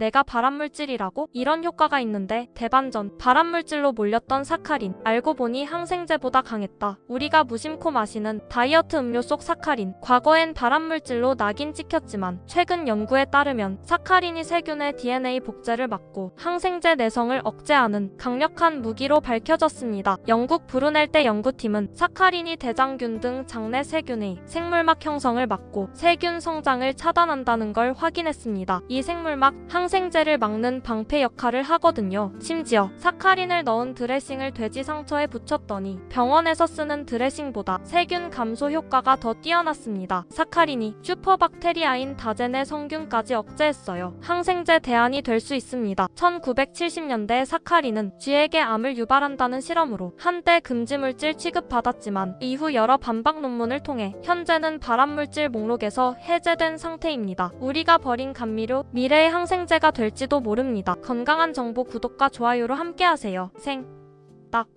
내가 발암물질이라고? 이런 효과가 있는데 대반전 발암물질로 몰렸던 사카린 알고 보니 항생제보다 강했다. 우리가 무심코 마시는 다이어트 음료 속 사카린 과거엔 발암물질로 낙인 찍혔지만 최근 연구에 따르면 사카린이 세균의 DNA 복제를 막고 항생제 내성을 억제하는 강력한 무기로 밝혀졌습니다. 영국 브루넬대 연구팀은 사카린이 대장균 등 장내 세균의 생물막 형성을 막고 세균 성장을 차단한다는 걸 확인했습니다. 이 생물막 항 생제를 막는 방패 역할을 하거든요. 심지어 사카린을 넣은 드레싱을 돼지 상처에 붙였더니 병원에서 쓰는 드레싱보다 세균 감소 효과가 더 뛰어났습니다. 사카린이 슈퍼박테리아인 다제네 성균까지 억제했어요. 항생제 대안이 될 수 있습니다. 1970년대 사카린은 쥐에게 암을 유발한다는 실험으로 한때 금지물질 취급받았지만 이후 여러 반박 논문을 통해 현재는 발암물질 목록에서 해제된 상태입니다. 우리가 버린 감미료 미래의 항생제 가 될지도 모릅니다. 건강한 정보 구독과 좋아요로 함께하세요. 생, 딱.